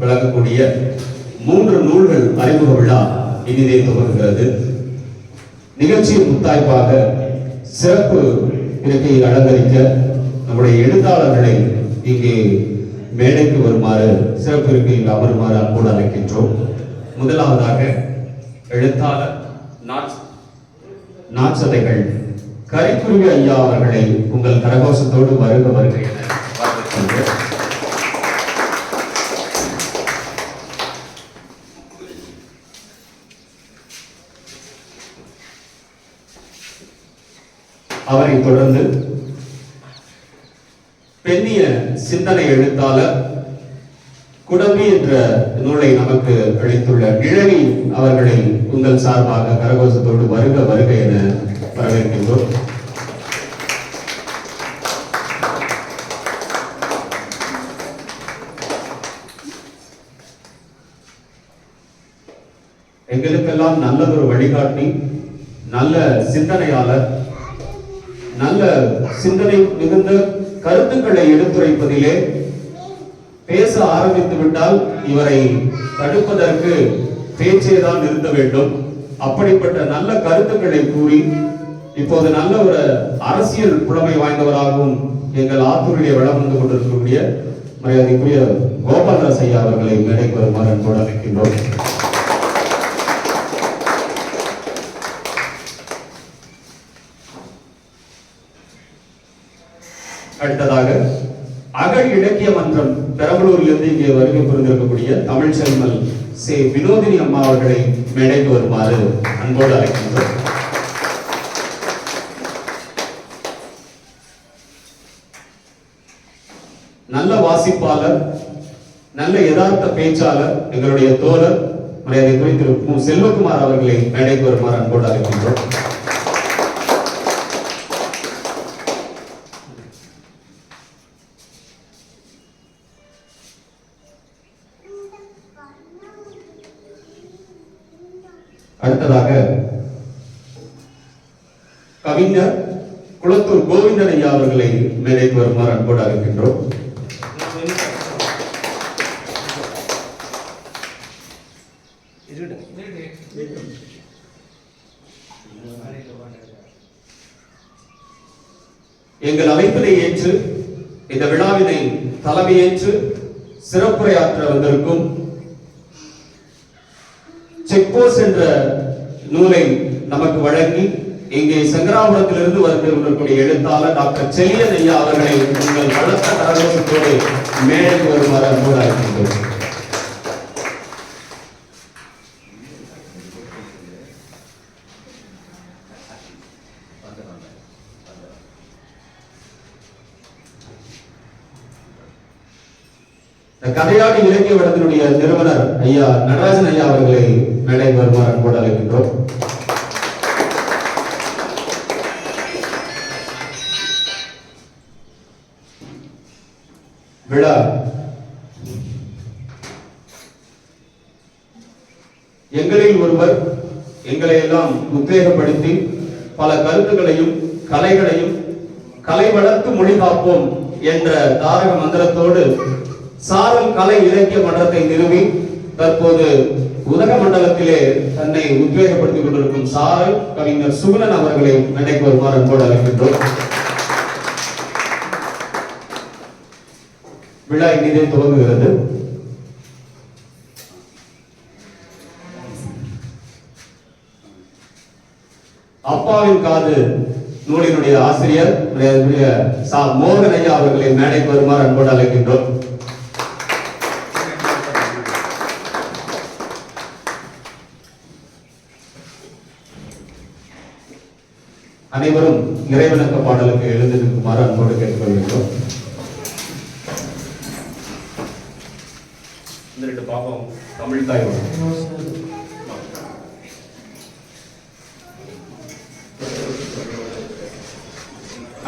விளக்கக்கூடிய மூன்று நூல்கள் அறிமுக விழா இனிதே துவங்குகிறது நிகழ்ச்சியின் முத்தாய்ப்பாக சிறப்பு இருக்கையை அலங்கரிக்க நம்முடைய எழுத்தாளர்களை இங்கே மேடைக்கு வருமாறு சிறப்பு இருக்கையில் அமருமாறு அன்போடு அழைக்கின்றோம். முதலாவதாக எழுத்தாளர் நாச்சதைகள் கரிக்குருவி ஐயா அவர்களை உங்கள் கரகோஷத்தோடு வருக வருகிறேன் என வரவேற்கின்றேன். அவரை தொடர்ந்து பெண்ணிய சிந்தனை எழுத்தாளர் குடம்பி என்ற நூலை நமக்கு அளித்துள்ள நிழலி அவர்களை உங்கள் சார்பாக கரகோசத்தோடு வருக வருக என வரவேற்கின்றோம். எங்களுக்கெல்லாம் நல்லதொரு வழிகாட்டி நல்ல சிந்தனையாளர் நல்ல சிந்தனை மிகுந்த கருத்துக்களை எடுத்துரைப்பதிலே பேச ஆரம்பித்து விட்டால் இவரை தடுப்பதற்கு பேச்சே தான் நிறுத்த வேண்டும். அப்படிப்பட்ட நல்ல கருத்துக்களை கூறி இப்போது நல்ல ஒரு அரசியல் புலமை வாய்ந்தவராகவும் எங்கள் ஆத்தூரிலே வளம் வந்து கொண்டிருக்கக்கூடிய மரியாதைக்குரிய கோபாலதாஸ் ஐயா அவர்களை மேடைக்கு வருமாறு அன்போடு அழைக்கின்றோம். அடுத்ததாக அகழ் இலக்கிய மன்றம் பெரம்பலூரிலிருந்து இங்கே வருகை புரிந்திருக்கக்கூடிய தமிழ் செல்மல் சே வினோதினி அம்மா அவர்களை மேடைக்கு வருமாறு அன்போடு அழைக்கின்றோம். நல்ல வாசிப்பாளர் நல்ல யதார்த்த பேச்சாளர் எங்களுடைய தோழர் மரியாதை குறித்து செல்வகுமார் அவர்களை மேடைக்கு வருமாறு அன்போடு அழைக்கின்றோம். அடுத்ததாக கவிஞர் குளத்தூர் கோவிந்தன் ஐயா அவர்களை மேடைக்கு வருமாறு அன்போடு அழைக்கின்றோம். எங்கள் அமைப்பினை ஏற்று இந்த விழாவினை தலைமையேற்று சிறப்புரையாற்ற வந்திருக்கும் செக்போஸ் என்ற நூலை நமக்கு வழங்கி இங்கே சங்கராபுரத்திலிருந்து வருகின்றக்கூடிய எழுத்தாளர் டாக்டர் செல்லியன் ஐயா அவர்களை உங்கள் பலத்த கரகோஷத்தோடு மேடைக்கு வருமாறு அன்போடு அழைக்கின்றோம் இந்த கதையாடி இலக்கிய வடத்தினுடைய நிறுவனர் ஐயா நடராஜன் ஐயா அவர்களை மேடை வருமாறு அன்போடு அழைக்கின்றோம். விழா. எங்களில் ஒருவர் எங்களை எல்லாம் உத்வேகப்படுத்தி பல கருத்துக்களையும் கலைகளையும் கலை வளர்த்து மொழி காப்போம் என்ற தாரக மந்திரத்தோடு சாரல் கலை இலக்கிய மன்றத்தை நிறுவி தற்போது உதகமண்டலத்திலே தன்னை உத்வேகப்படுத்திக் கொண்டிருக்கும் சாரல் கவிஞர் சுகுணன் அவர்களை மேடைக்கு வருமாறு அன்போடு அழைக்கின்றோம். விழா இனிதே துவங்குகிறது அப்பாவின் காது நூலினுடைய ஆசிரியர் சா மோகன் ஐயா அவர்களை மேடைக்கு வருமாறு அன்போடு அழைக்கின்றோம். அனைவரும் இறைவணக்க பாடலுக்கு எழுந்திருக்குமாறு அன்போடு கேட்டுக்கொள்கிறோம் இந்த ரெண்டு பாப்பம் தமிழ் தாயோட.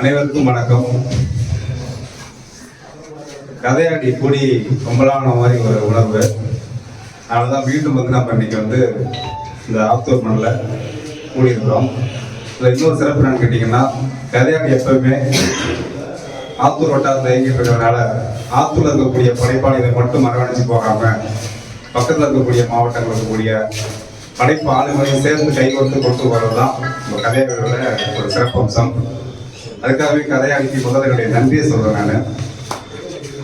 அனைவருக்கும் வணக்கம். கதையாடி கூடி கும்பலான மாதிரி ஒரு உணர்வு. அதனால தான் மீண்டும் வந்து நம்ம இன்னைக்கு வந்து இந்த ஆத்தூர் மண்ணில் கூடியிருக்கிறோம். இதில் இன்னொரு சிறப்பு என்னன்னு கேட்டிங்கன்னா கதையாடி எப்பவுமே ஆத்தூர் வட்டாரத்தில் இயங்கிட்டு ஆத்தூரில் ஆத்தூர்ல இருக்கக்கூடிய படைப்பாளிகளை மட்டும் அரவணைச்சு போகாம பக்கத்துல இருக்கக்கூடிய மாவட்டங்கள் இருக்கக்கூடிய படைப்பு ஆளுங்களையும் சேர்ந்து கைகொடுத்து கொண்டு வர்றதுதான் இந்த கதையோட ஒரு சிறப்பம்சம். அதுக்காகவே கதையாளிக்கு முதல்ல நன்றியை சொல்றேன் நான்.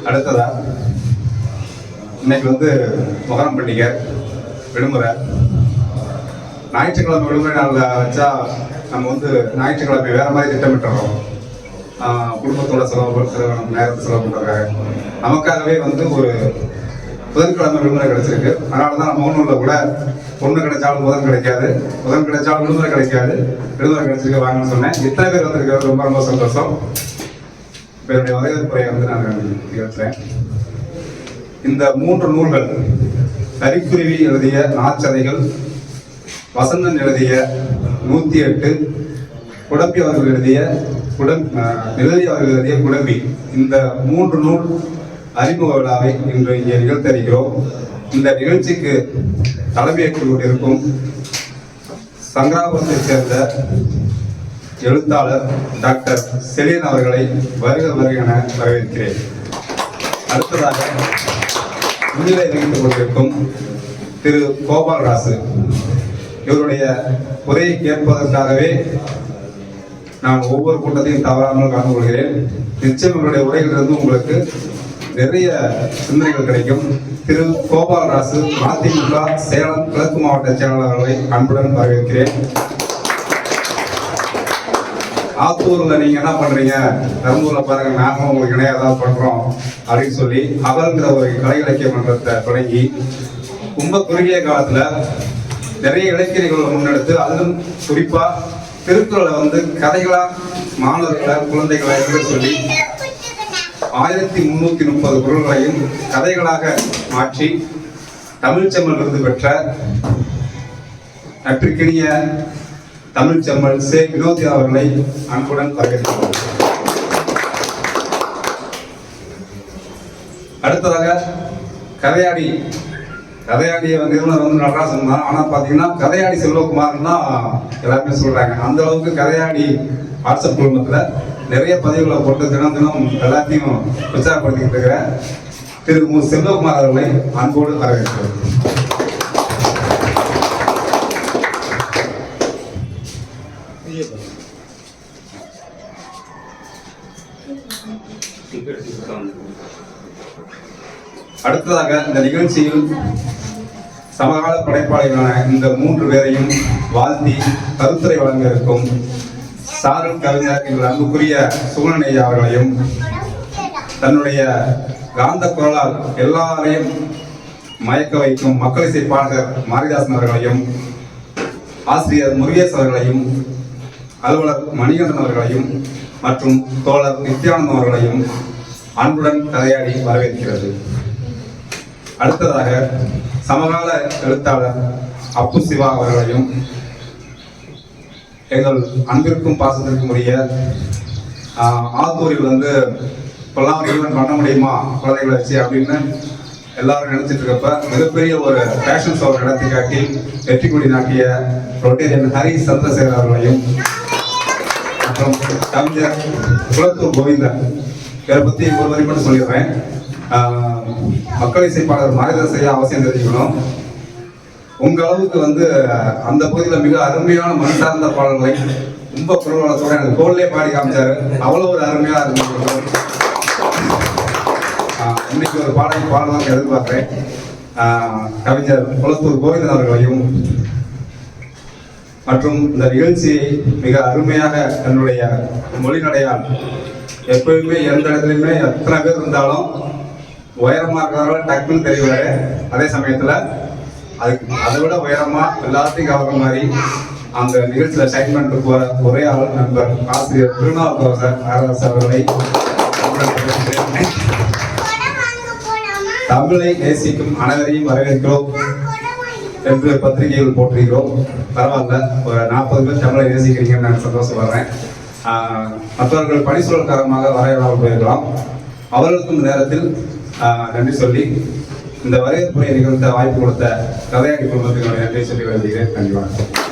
அடுத்ததா இன்னைக்கு வந்து முகரம் பண்டிகை விடுமுறை. ஞாயிற்றுக்கிழமை விடுமுறை நாளில் வச்சா நம்ம வந்து ஞாயிற்றுக்கிழமை வேற மாதிரி திட்டமிட்டுறோம். குடும்பத்தோட செலவு செலவு நேரத்தை செலவு பண்ணுறாங்க நமக்காகவே வந்து ஒரு புதன்கிழமை விடுமுறை கிடைச்சிருக்கு. அதனால தான் நம்ம ஊனூரில் கூட பொண்ணு கிடைச்சாலும் புதன் கிடைக்காது புதன் கிடைச்சாலும் விடுமுறை கிடைக்காது. விடுமுறை கிடைச்சிருக்கு வாங்கன்னு சொன்னேன். இத்தனை பேர் வந்திருக்கிறது ரொம்ப ரொம்ப சந்தோஷம். இப்போ என்னுடைய வரவேற்புரையை வந்து நான் நிகழ்த்துறேன். இந்த மூன்று நூல்கள் கரிக்குருவி எழுதிய நாச்சதைகள் வசந்தன் எழுதிய நூத்தி எட்டு குடம்பி அவர்கள் எழுதிய குடம் எழுதி அவர்கள் எழுதிய குடம்பி இந்த மூன்று நூல் அறிமுக விழாவை இன்று இங்கே நிகழ்த்தறிகிறோம் இந்த நிகழ்ச்சிக்கு தலைமையேற்றுக் கொண்டிருக்கும் சங்கராபுரத்தைச் சேர்ந்த எழுத்தாளர் டாக்டர் செலியன் அவர்களை வருக வருக என வரவேற்கிறேன். அடுத்ததாக முன்னிலை வகித்துக் கொண்டிருக்கும் திரு கோபால் ராசு இவருடைய உரையை கேட்பதற்காகவே நான் ஒவ்வொரு கூட்டத்தையும் தவறாமல் கலந்து கொள்கிறேன் நிச்சயம் இவருடைய உரையிலிருந்து உங்களுக்கு நிறைய சிந்தனைகள் கிடைக்கும். திரு கோபாலராசு மதிமுக சேலம் கிழக்கு மாவட்ட செயலாளர்களை அன்புடன் வரவேற்கிறேன். ஆத்தூர்ல நீங்க என்ன பண்றீங்க? பெரம்பூர்ல பாருங்க நாங்களும் உங்களுக்கு இணைய ஏதாவது பண்றோம் அப்படின்னு சொல்லி அவர்ங்கிற ஒரு கலை இலக்கிய மன்றத்தை தொடங்கி ரொம்ப குறுகிய காலத்துல நிறைய இலக்கியங்களை முன்னெடுத்து அதிலும் குறிப்பாக திருக்குறளை வந்து கதைகளாக மாணவர்களை குழந்தைகளை எழுத சொல்லி ஆயிரத்தி முன்னூத்தி முப்பது குரல்களையும் கதைகளாக மாற்றி தமிழ்ச்செம்மல் விருது பெற்ற நற்றிக்கினிய தமிழ்ச்செம்மல் சே வினோதி அவர்களை அன்புடன் வரவேற்கிறோம். அடுத்ததாக கதையாடி கதையாடி நிறுவனர் வந்து நடராசன் தான் ஆனால் பார்த்தீங்கன்னா கதையாடி செல்வகுமார்னு தான் எல்லாருமே சொல்கிறாங்க அந்த அளவுக்கு கதையாடி வாட்ஸ்அப் குழுமத்தில் நிறைய பதிவுகளை போட்டு தினம் தினம் எல்லாத்தையும் பிரச்சாரப்படுத்திக்கிட்டு இருக்கிற திரு மு. செல்வகுமார் அவர்களை அன்போடு வரவேற்கிறேன். அடுத்ததாக இந்த நிகழ்ச்சியில் சமகால படைப்பாளிகளான இந்த மூன்று பேரையும் வாழ்த்தி கருத்துரை வழங்க இருக்கும் சாரும் கவிஞர் எங்கள் அன்புக்குரிய சுகுணனையா அவர்களையும் தன்னுடைய காந்த குரலால் எல்லாரையும் மயக்க வைக்கும் மக்களிசை பாடகர் மாரிதாசன் அவர்களையும் ஆசிரியர் முருகேஷ் அவர்களையும் அலுவலர் மணிகண்டன் அவர்களையும் மற்றும் தோழர் நித்யானந்தம் அவர்களையும் அன்புடன் கதையாடி வரவேற்கிறது. அடுத்ததாக சமகால எழுத்தாளர் அப்பு சிவா அவர்களையும் எங்கள் அன்பிற்கும் பாசத்திற்கும் உரிய ஆத்தூரில் வந்து இப்பெல்லாம் ஒரு ஈவெண்ட் பண்ண முடியுமா? குழந்தைகளை வச்சு அப்படின்னு எல்லாரும் நினைச்சிட்டு இருக்கப்ப மிகப்பெரிய ஒரு ஃபேஷன் ஷோ நடத்தி காட்டி வெற்றி கொடி நாட்டிய ரொட்டேரியன் ஹரி சந்திரசேகர் அவர்களையும் மற்றும் கவிஞர் குளத்தூர் கோவிந்தன். இதை பற்றி ஒரு வரைக்கும் சொல்லிடுறேன். மக்கள் இசைப்பாளர் மாரிதாசையா அவசியம் தெரிஞ்சுக்கணும். உங்க அளவுக்கு வந்து அந்த பகுதியில் மிக அருமையான மண் சார்ந்த பாடல்களை ரொம்ப குரலோட எனக்கு கோல்லே பாடி காமிச்சாரு. அவ்வளோ ஒரு அருமையா இருந்தது இன்னைக்கு ஒரு பாடல் பாடலாம் எதிர்பார்க்கிறேன். கவிஞர் குளத்தூர் கோவிந்தன் அவர்களையும் மற்றும் இந்த நிகழ்ச்சியை மிக அருமையாக தன்னுடைய மொழிநடையால் எப்பயுமே எந்த இடத்துலையுமே எத்தனை பேர் இருந்தாலும் உயரமா இருக்கிறவங்க டக்குன்னு தெரிவாரு. அதே சமயத்துல அதுக்கு அதை விட உயரமா எல்லாத்தையும் கவர்ற மாதிரி அந்த நிகழ்ச்சியில ஷைன் பண்ணிட்டு போற ஒரே ஆள் நண்பர் ஆசிரியர் திருநாவுக்கரசர் நாகராஜ் அவர்களை தமிழை நேசிக்கும் அனைவரையும் வரவேற்கிறோம் என்று பத்திரிகைகள் போட்டிருக்கிறோம். பரவாயில்ல ஒரு நாற்பது பேர் தமிழை நேசிக்கிறீங்கன்னு நான் சந்தோஷப்படுறேன். மற்றவர்கள் பணிசூழல் காரணமாக வரையலாமல் போயிருக்கலாம். அவர்களுக்கும் நேரத்தில் நன்றி சொல்லி இந்த வரவேற்புரை நிகழ்த்த வாய்ப்பு கொடுத்த கதையாடி குடும்பத்தினுடைய நன்றி சொல்லி வருகிறேன் நன்றி வணக்கம்.